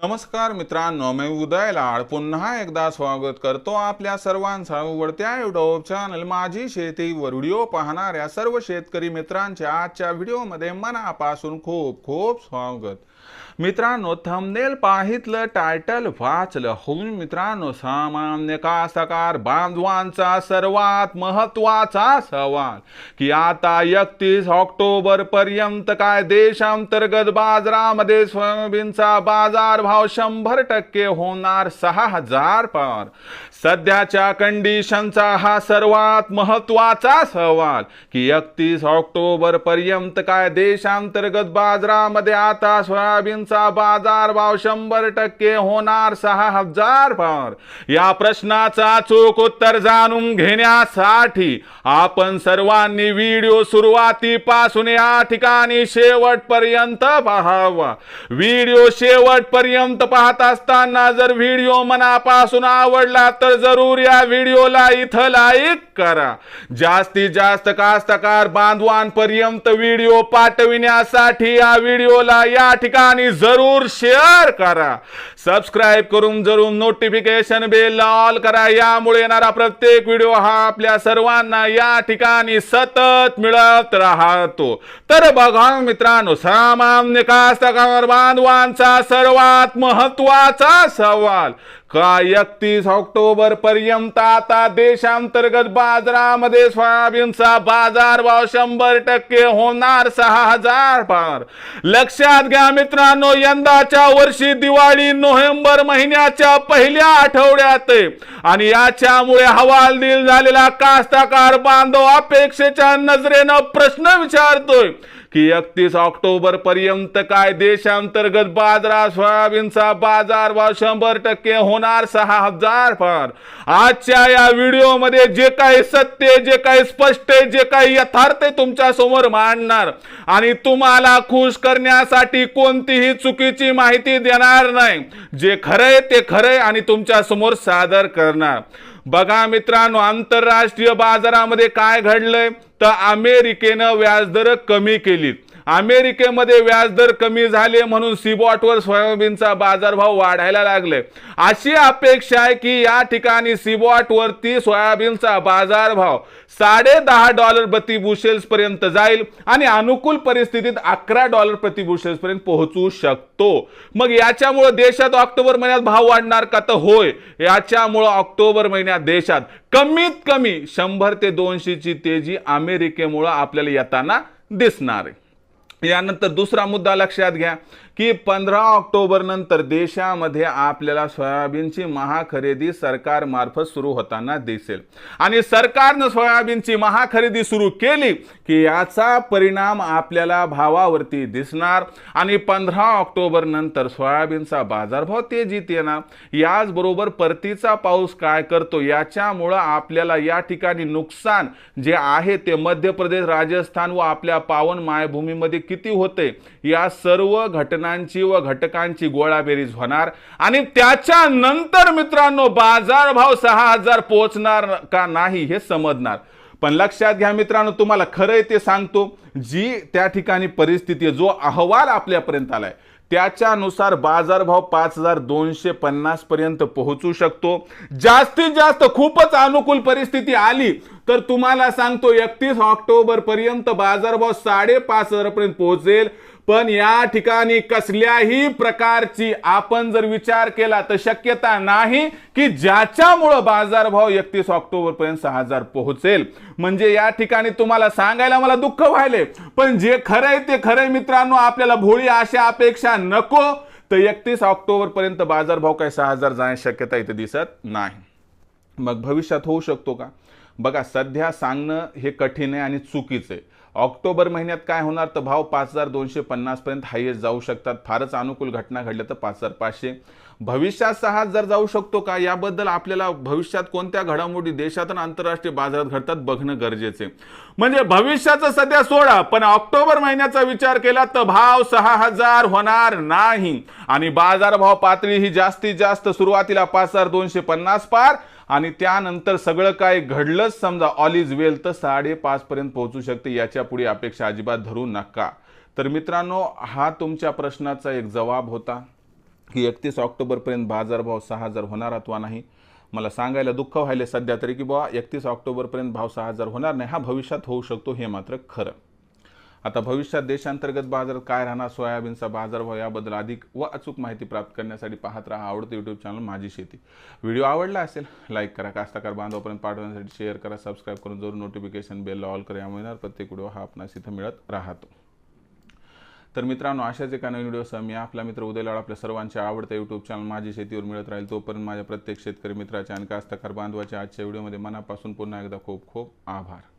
नमस्कार मित्रांनो मी उदय लाड. पुन्हा एकदा स्वागत करतो आपल्या सर्वांचा उघडत्या युट्यूब चॅनल माझी शेती व्हिडिओ पाहणाऱ्या सर्व शेतकरी मित्रांच्या आजच्या व्हिडिओमध्ये मनापासून खूप खूप स्वागत. मित्रांनो थंबनेल पाहितलं टायटल वाचलं. होऊन मित्रांनो सामान्य कास्तकार बांधवांचा सर्वात महत्त्वाचा सवाल की आता एकतीस ऑक्टोबर पर्यंत काय देशांतर्गत बाजारामध्ये सोयाबीनचा बाजार भाव शंभर टक्के होणार सहा हजार पार. सध्याच्या कंडिशनचा हा सर्वात महत्त्वाचा सवाल की एकतीस ऑक्टोबर पर्यंत काय देशांतर्गत बाजारामध्ये आता सोयाबीनचा बाजार भाव शंभर टक्के होणार सहा हजार पार. या प्रश्नाचा चोख उत्तर जाणून घेण्यासाठी आपण सर्वांनी व्हिडिओ सुरुवातीपासून या ठिकाणी शेवटपर्यंत पाहावा. व्हिडिओ शेवटपर्यंत पाहत असताना जर व्हिडिओ मनापासून आवडला तर जरूर या व्हिडिओला इथं लाईक करा. जास्तीत जास्त कास्तकार बांधवांपर्यंत व्हिडिओ पाठविण्यासाठी या व्हिडिओला या ठिकाणी जरूर शेअर करा. सबस्क्राईब करून जरूर नोटिफिकेशन बेल ऑल करा. यामुळे येणारा प्रत्येक व्हिडिओ हा आपल्या सर्वांना या ठिकाणी सतत मिळत राहतो. तर बघा मित्रांनो सामान्य कास्तकार बांधवांचा सर्वात महत्त्वाचा सवाल. का एकतीस ऑक्टोबर पर्यंत आता देशांतर्गत बाजारामध्ये सोयाबीनचा बाजार भाव शंभर टक्के होणार सहा हजार पार. लक्षात घ्या मित्रांनो यंदाच्या वर्षी दिवाळी नोव्हेंबर महिन्याच्या पहिल्या आठवड्यात आहे. आणि याच्यामुळे हवालदिल झालेला कास्ताकार बांधव अपेक्षेच्या नजरेनं प्रश्न विचारतोय. की एकतीस ऑक्टोबर पर्यंत काय देशांतर्गत बाजारात सोयाबीनचा बाजार भाव शंभर टक्के होणार सहा हजार फार. आजच्या या व्हिडिओमध्ये जे काही सत्य जे काही स्पष्ट आहे जे काही यथार्थ तुमच्यासमोर मांडणार. आणि तुम्हाला खुश करण्यासाठी कोणतीही चुकीची माहिती देणार नाही. जे खरंय ते खरंय आणि तुमच्यासमोर सादर करणार. बघा मित्रांनो आंतरराष्ट्रीय बाजारामध्ये काय घडलंय? तर अमेरिकेनं व्याजदर कमी केलीत. अमेरिकेमध्ये व्याजदर कमी झाले म्हणून सीबॉटवर सोयाबीनचा बाजारभाव वाढायला लागले. अशी अपेक्षा आहे की या ठिकाणी सीबॉटवरती सोयाबीनचा बाजारभाव साडे दहा डॉलर प्रति बुशेल्स पर्यंत जाईल आणि अनुकूल परिस्थितीत अकरा डॉलर प्रति बुशेल्स पर्यंत पोहोचू शकतो. मग याच्यामुळे देशात ऑक्टोबर महिन्यात भाव वाढणार का तर होय. याच्यामुळं ऑक्टोबर महिन्यात देशात कमीत कमी शंभर ते दोनशेची तेजी अमेरिकेमुळं आपल्याला येताना दिसणार आहे. यानंतर दुसरा मुद्दा लक्षात घ्या. की पंधरा ऑक्टोबर नंतर देशामध्ये आपल्याला सोयाबीनची महाखरेदी सरकारमार्फत सुरू होताना दिसेल. आणि सरकारनं सोयाबीनची महाखरेदी सुरू केली की याचा परिणाम आपल्याला भावावरती दिसणार. आणि पंधरा ऑक्टोबर नंतर सोयाबीनचा बाजारभाव तेजीत येणार. याचबरोबर परतीचा पाऊस काय करतो याच्यामुळं आपल्याला या ठिकाणी नुकसान जे आहे ते मध्य प्रदेश राजस्थान व आपल्या पावन मायभूमीमध्ये किती होते या सर्व घटना घटनांची व घटकांची गोळाबेरीज होणार आणि त्याच्यानंतर मित्रांनो बाजारभाव सहा हजार पोहोचणार का नाही हे समजणार. पण लक्षात घ्या मित्रांनो तुम्हाला खरंय ते सांगतो जी त्या ठिकाणी परिस्थिती जो अहवाल आपल्यापर्यंत आलाय त्याच्यानुसार बाजारभाव पाच हजार दोनशे पन्नास पर्यंत पोहोचू शकतो. जास्तीत जास्त खूपच अनुकूल परिस्थिती आली तर तुम्हाला सांगतो एकतीस ऑक्टोबर पर्यंत बाजारभाव साडेपाच हजार पर्यंत पोहोचेल. पण या ठिकाणी कसल्याही प्रकारची आपण जर विचार केला तर शक्यता नाही की ज्याच्यामुळं बाजारभाव एकतीस ऑक्टोबर पर्यंत सहा हजार पोहोचेल. म्हणजे या ठिकाणी तुम्हाला सांगायला मला दुःख व्हायले पण जे खरंय ते खरंय मित्रांनो आपल्याला भोळी आशा अपेक्षा नको. तर एकतीस ऑक्टोबर पर्यंत बाजारभाव काय सहा हजार जाण्याची शक्यता इथे दिसत नाही. मग भविष्यात होऊ शकतो का? बघा सध्या सांगणं हे कठीण आहे आणि चुकीचं आहे. ऑक्टोबर महिन्यात काय होणार? तर भाव पाच हजार दोनशे पन्नासपर्यंत हायेस्ट जाऊ शकतात. फारच अनुकूल घटना घडल्या तर पाच हजार पाचशे. भविष्यात सहा जर जाऊ शकतो का? याबद्दल आपल्याला भविष्यात कोणत्या घडामोडी देशात आणि आंतरराष्ट्रीय बाजारात घडतात बघणं गरजेचे आहे. म्हणजे भविष्याचं सध्या सोडा पण ऑक्टोबर महिन्याचा विचार केला तर भाव सहा हजार होणार नाही. आणि बाजारभाव पातळी ही जास्तीत जास्त सुरुवातीला पाच हजार दोनशे पन्नास पार आणि त्यानंतर सगळं काय घडलंच. समजा ऑल इज वेल तर साडेपाच पर्यंत पोहोचू शकते याच्यापुढे अपेक्षा अजिबात धरू नका. तर मित्रांनो हा तुमच्या प्रश्नाचा एक जबाब होता. की एकतीस ऑक्टोबरपर्यंत बाजारभाव सहा हजार होणार अथवा नाही. मला सांगायला दुःख व्हायले सध्या तरी की बुवा एकतीस ऑक्टोबरपर्यंत भाव सहा हजार होणार नाही. हा भविष्यात होऊ शकतो हे मात्र खरं. आता भविष्यात देशांतर्गत बाजारात काय राहणार? सोयाबीनचा बाजारभाव याबद्दल अधिक व अचूक माहिती प्राप्त करण्यासाठी पाहत राहा आवडतं यूट्यूब चॅनल माझी शेती. व्हिडिओ आवडला असेल लाईक करा. कास्तकार बांधवापर्यंत पाठवण्यासाठी शेअर करा. सबस्क्राईब करून जरूर नोटिफिकेशन बेल ऑल करा. यामुळे प्रत्येक व्हिडिओ हा आपणास इथं मिळत राहतो. तर मित्रांनो अशाच एका नवीन व्हिडिओसह मी आपला मित्र उदयलाड आपल्या सर्वांच्या आवडतं यूट्यूब चॅनल माझी शेतीवर मिळत राहील. तोपर्यंत माझ्या प्रत्येक शेतकरी मित्राच्या आणि कास्तकार बांधवाच्या आजच्या व्हिडिओमध्ये मनापासून पुन्हा एकदा खूप खूप आभार.